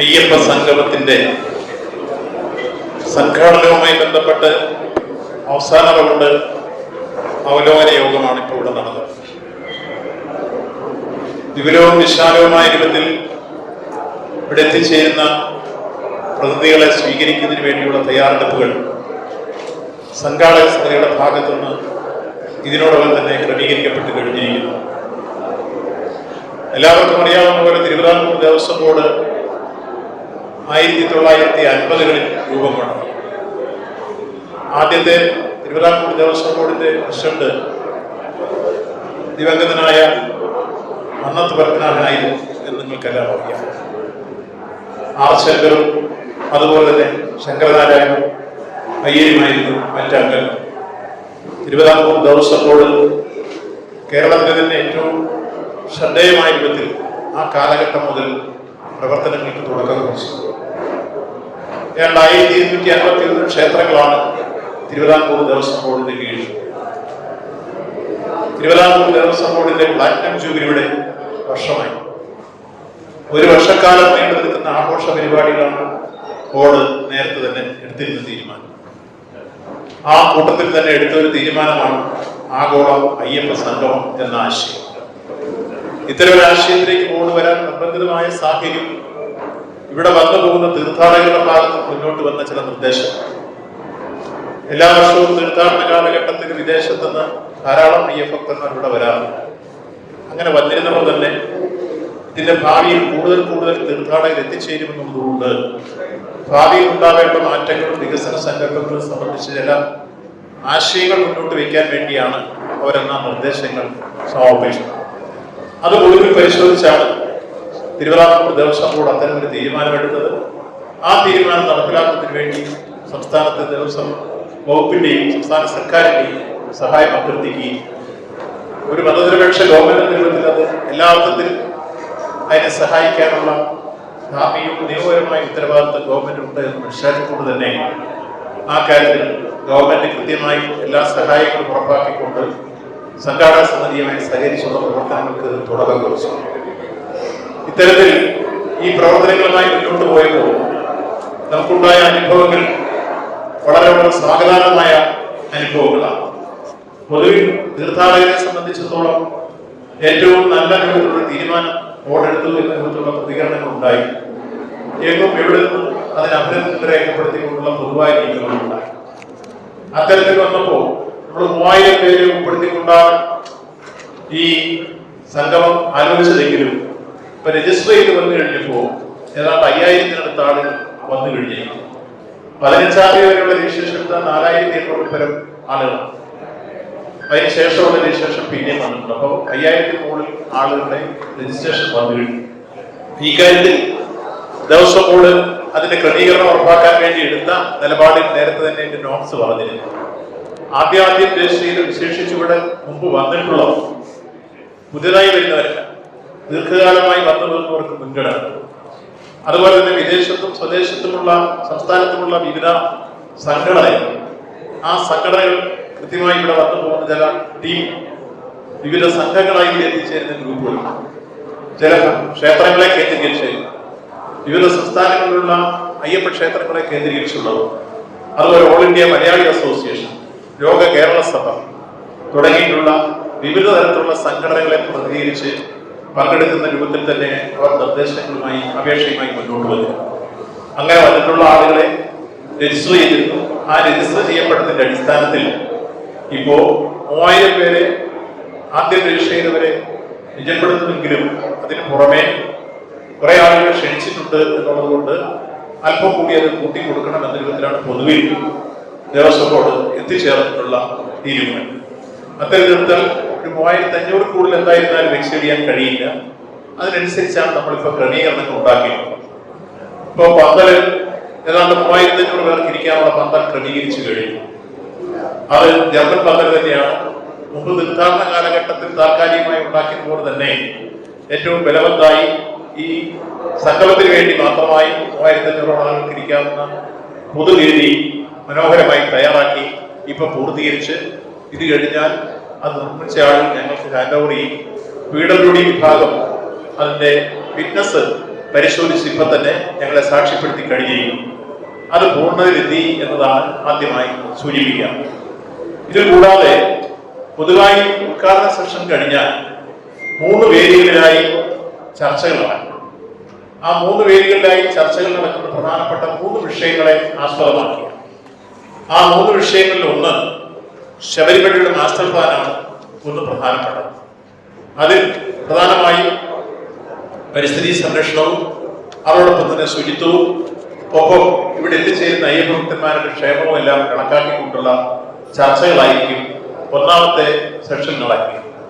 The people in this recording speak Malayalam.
അയ്യപ്പ സംഗമത്തിന്റെ സംഘാടനവുമായി ബന്ധപ്പെട്ട് അവസാന റൗണ്ട് അവലോകന യോഗമാണ് ഇപ്പോൾ ഇവിടെ നടന്നത്. വിപുലവും വിശാലവുമായ രൂപത്തിൽ ഇവിടെ എത്തിച്ചേരുന്ന പ്രതിനിധികളെ സ്വീകരിക്കുന്നതിന് വേണ്ടിയുള്ള തയ്യാറെടുപ്പുകൾ സംഘാടക സമിതിയുടെ ഭാഗത്തുനിന്ന് ഇതിനോടകം തന്നെ ക്രമീകരിക്കപ്പെട്ട് കഴിഞ്ഞിരിക്കുന്നു. എല്ലാവർക്കും അറിയാവുന്ന പോലെ തിരുവിതാംകൂർ ദേവസ്വം ബോർഡ് ആയിരത്തി തൊള്ളായിരത്തി അൻപതുകളിൽ രൂപം കൊണ്ടു ആദ്യത്തെ തിരുവിതാംകൂർ ദേവസ്വം ബോർഡിന്റെ പ്രസിഡന്റ് ദിവംഗതനായ മന്നത്ത് പത്മനാഭനായിരുന്നു എന്ന് നിങ്ങൾക്കെല്ലാം അറിയാം. ആർ ശങ്കറും അതുപോലെ തന്നെ ശങ്കരനാരായണൻ അയ്യരുമായിരുന്നു മറ്റംഗങ്ങൾ തിരുവിതാംകൂർ ദേവസ്വം ബോർഡ് കേരളത്തിലെ തന്നെ ഏറ്റവും ശ്രദ്ധേയമായ രൂപത്തിൽ ആ കാലഘട്ടം മുതൽ പ്രവർത്തനങ്ങൾക്ക് തുടക്കം കുറിച്ചു. ഏതാണ്ട് ആയിരത്തി ഇരുന്നൂറ്റി അൻപത്തി ഒന്ന് ക്ഷേത്രങ്ങളാണ് തിരുവിതാംകൂർ ദേവസ്വം ബോർഡിന്റെ കീഴിൽ. തിരുവിതാംകൂർ ദേവസ്വം ബോർഡിന്റെ പ്ലാറ്റിനം ജൂബിലിയുടെ വർഷമായി. ഒരു വർഷക്കാലം നീണ്ടു നിൽക്കുന്ന ആഘോഷ പരിപാടികളാണ് ബോർഡ് നേരത്തെ തന്നെ എടുത്തിരുന്ന തീരുമാനം. ആ കൂട്ടത്തിൽ തന്നെ എടുത്ത ഒരു തീരുമാനമാണ് ആഗോള അയ്യപ്പ സംഗമം എന്ന ആശയം. ഇത്തരം ആശയത്തിലേക്ക് ബോർഡ് വരാൻ നിർബന്ധിതമായ സാഹചര്യം ഇവിടെ വന്നു പോകുന്ന തീർത്ഥാടകരുടെ ഭാഗത്ത് മുന്നോട്ട് വന്ന ചില നിർദ്ദേശം. എല്ലാ വർഷവും തീർത്ഥാടന കാലഘട്ടത്തിൽ വിദേശത്തുനിന്ന് ധാരാളം അയ്യപ്പ ഭക്തന്മാർ ഇവിടെ വരാറുണ്ട്. അങ്ങനെ വന്നിരുന്നപ്പോൾ തന്നെ ഇതിന്റെ ഭാവിയിൽ കൂടുതൽ കൂടുതൽ തീർത്ഥാടകർ എത്തിച്ചേരുമെന്നുള്ളതുകൊണ്ട് ഭാവിയിൽ ഉണ്ടാവേണ്ട മാറ്റങ്ങളും വികസന സങ്കല്പങ്ങളും സംബന്ധിച്ച് ചില ആശയങ്ങൾ മുന്നോട്ട് വയ്ക്കാൻ വേണ്ടിയാണ് അവരെന്ന നിർദ്ദേശങ്ങൾ സമർപ്പിച്ചത് അത് ഒടുവിൽ പരിശോധിച്ചാണ് തിരുവിതാംകൂർ ദേവസ്വം ബോർഡ് അത്തരം ഒരു തീരുമാനമെടുത്തത്. ആ തീരുമാനം നടപ്പിലാക്കുന്നതിന് വേണ്ടി സംസ്ഥാനത്തെ ദേവസ്വം വകുപ്പിന്റെയും സംസ്ഥാന സർക്കാരിന്റെയും സഹായം അഭ്യർത്ഥിക്കുകയും ഒരു മതനിരപേക്ഷ ഗവൺമെന്റ് നിലവിൽ അത് എല്ലാ അർത്ഥത്തിലും അതിനെ സഹായിക്കാനുള്ള ധാർമ്മികവും നിയമപരമായ ഉത്തരവാദിത്വം ഗവൺമെന്റ് ഉണ്ട് എന്ന് മനസ്സിലാക്കിക്കൊണ്ട് തന്നെ ആ കാര്യത്തിൽ ഗവൺമെന്റ് കൃത്യമായി എല്ലാ സഹായങ്ങളും ഉറപ്പാക്കിക്കൊണ്ട് സംഘാടക സമിതിയുമായി സഹകരിച്ചുള്ള പ്രവർത്തനങ്ങൾക്ക് തുടക്കം കുറിച്ചു. ഇത്തരത്തിൽ ഈ പ്രവർത്തനങ്ങളുമായി മുന്നോട്ട് പോയപ്പോൾ നമുക്കുണ്ടായ അനുഭവങ്ങൾ വളരെ വളരെ സ്വാഗതാർഹമായ അനുഭവങ്ങളാണ്. പൊതുവിൽ തീർത്ഥാടകരെ സംബന്ധിച്ചിടത്തോളം ഏറ്റവും നല്ല രൂപത്തിലുള്ള തീരുമാനം ഓടെടുത്തു എന്ന രൂപത്തിലുള്ള പ്രതികരണങ്ങൾ ഉണ്ടായി. എങ്ങും എവിടെ നിന്നും അതിന് അഭിനന്ദനം രേഖപ്പെടുത്തിക്കൊണ്ടുള്ള പൊതുവായ നീക്കങ്ങളുണ്ടായി അത്തരത്തിൽ വന്നപ്പോൾ നമ്മൾ മൂവായിരം പേരെ ഉൾപ്പെടുത്തിക്കൊണ്ടാണ് ഈ സംഗമം ആലോചിച്ചതെങ്കിലും ഇപ്പൊ രജിസ്റ്റർ ചെയ്ത് വന്നു കഴിഞ്ഞപ്പോ ഏതാണ്ട് അയ്യായിരത്തിനടുത്താണ് വന്നു കഴിഞ്ഞത്. പതിനഞ്ചാം തീയതി വരെയുള്ള രജിസ്ട്രേഷൻ എടുത്താൽ നാലായിരത്തി എണ്ണൂറ് പരം ആളുകളാണ്. അതിന് ശേഷമുള്ള രജിസ്ട്രേഷൻ പിന്നെയും വന്നിട്ടുണ്ട്. അപ്പോൾ അയ്യായിരത്തി മുകളിൽ ആളുകളുടെ രജിസ്ട്രേഷൻ വന്നു കഴിഞ്ഞു. ഈ കാര്യത്തിൽ ദേവസ്വം ബോർഡ് അതിന്റെ ക്രമീകരണം ഉറപ്പാക്കാൻ വേണ്ടി എടുത്ത നിലപാടിൽ നേരത്തെ തന്നെ എന്റെ നോട്ട്സ് പറഞ്ഞിരുന്നു. ആദ്യാദ്യം ദേശീയയിൽ വിശേഷിച്ച് ഇവിടെ മുമ്പ് വന്നിട്ടുള്ളവർ പുതിയതായി വരുന്നവരല്ല ദീർഘകാലമായി വന്നു വരുന്നവർക്ക് മുൻഗണന. അതുപോലെ തന്നെ വിദേശത്തും സ്വദേശത്തുമുള്ള സംസ്ഥാനത്തുമുള്ള വിവിധ സംഘടനകൾ. ആ സംഘടനകൾ കൃത്യമായി ഇവിടെ വന്നു പോകുന്ന ചില ടീം വിവിധ സംഘങ്ങളായി എത്തിച്ചേരുന്ന ഗ്രൂപ്പുകൾ. ചില ക്ഷേത്രങ്ങളെ കേന്ദ്രീകരിച്ച് വിവിധ സംസ്ഥാനങ്ങളിലുള്ള അയ്യപ്പ ക്ഷേത്രങ്ങളെ കേന്ദ്രീകരിച്ചുള്ളത് അതുപോലെ ഓൾ ഇന്ത്യ മലയാളി അസോസിയേഷൻ ലോക കേരള സഭ തുടങ്ങിയിട്ടുള്ള വിവിധ തരത്തിലുള്ള സംഘടനകളെ പ്രതികരിച്ച് പങ്കെടുക്കുന്ന രൂപത്തിൽ തന്നെ അവർ നിർദ്ദേശങ്ങളുമായി അപേക്ഷയുമായി മുന്നോട്ട് വരുന്നു അങ്ങനെ വന്നിട്ടുള്ള ആളുകളെ രജിസ്റ്റർ ചെയ്തിരുന്നു. ആ രജിസ്റ്റർ ചെയ്യപ്പെട്ടതിന്റെ അടിസ്ഥാനത്തിൽ ഇപ്പോ മൂവായിരം പേരെ ആദ്യം രജിസ്റ്റർ ചെയ്തവരെ നിജപ്പെടുത്തുമെങ്കിലും അതിന് പുറമെ കുറെ ആളുകൾ ക്ഷണിച്ചിട്ടുണ്ട് എന്നുള്ളത് കൊണ്ട് അല്പം കൂടി അത് കൂട്ടി കൊടുക്കണം എന്ന രൂപത്തിലാണ് പൊതുവിൽ ദേവസ്വം ബോർഡ് എത്തിച്ചേർന്നിട്ടുള്ള തീരുമാനം. അത്തരത്തിലെടുത്താൽ ഒരു മൂവായിരത്തി അഞ്ഞൂറ് കൂടുതൽ എന്തായിരുന്നാലും എക്സീഡ് ചെയ്യാൻ കഴിയില്ല. അതിനനുസരിച്ചാണ് നമ്മളിപ്പോ ക്രമീകരണങ്ങൾ ഉണ്ടാക്കിയിട്ടുള്ളത്. ഇപ്പൊ പന്തൽ ഏതാണ്ട് മൂവായിരത്തി അഞ്ഞൂറ് പേർക്ക് ഇരിക്കാനുള്ള പന്തൽ ക്രമീകരിച്ചു കഴിഞ്ഞു. അത് ജർമ്മൻ പന്തൽ തന്നെയാണ്. മുമ്പ് തീർത്ഥാടന കാലഘട്ടത്തിൽ താൽക്കാലികമായി ഉണ്ടാക്കിയതുപോലെ തന്നെ ഏറ്റവും ബലവത്തായി ഈ സങ്കല്പത്തിന് വേണ്ടി മാത്രമായി മൂവായിരത്തി അഞ്ഞൂറോളം ആളുകൾക്ക് ഇരിക്കാവുന്ന പൊതുവേദി മനോഹരമായി തയ്യാറാക്കി ഇപ്പൊ പൂർത്തീകരിച്ച് ഇത് കഴിഞ്ഞാൽ അത് നിർമ്മിച്ച ആൾ ഞങ്ങൾക്ക് ഹാൻഡ് ഓവർ ചെയ്യും പി ഡബ്ല്യു ഡി വിഭാഗം അതിന്റെ ഫിറ്റ്നസ് പരിശോധിച്ച് ഇപ്പൊ തന്നെ ഞങ്ങളെ സാക്ഷ്യപ്പെടുത്തി കഴിയുകയും അത് പൂർണതയിലെത്തി എന്നതാണ് ആദ്യമായി സൂചിപ്പിക്കുക. ഇത് കൂടാതെ പൊതുവായി ഉദ്ഘാടന സെഷൻ കഴിഞ്ഞാൽ മൂന്ന് വേദികളിലായി ചർച്ചകൾ നടക്കും ആ മൂന്ന് വേദികളിലായി ചർച്ചകൾ നടക്കുന്ന പ്രധാനപ്പെട്ട മൂന്ന് വിഷയങ്ങളെ ആസ്പദമാക്കി ആ മൂന്ന് വിഷയങ്ങളിൽ ഒന്ന് ശബരിമലയുടെ മാസ്റ്റർ പ്ലാനാണ് ഒന്ന് പ്രധാനപ്പെട്ടത്. അതിൽ പ്രധാനമായും പരിസ്ഥിതി സംരക്ഷണവും അതോടൊപ്പം തന്നെ ശുചിത്വവും ഒപ്പം ഇവിടെ എത്തിച്ചേരുന്ന അയ്യപ്പഭക്തന്മാരുടെ ക്ഷേമവും എല്ലാം കണക്കാക്കിക്കൊണ്ടുള്ള ചർച്ചകളായിരിക്കും ഒന്നാമത്തെ സെഷൻ നടക്കുക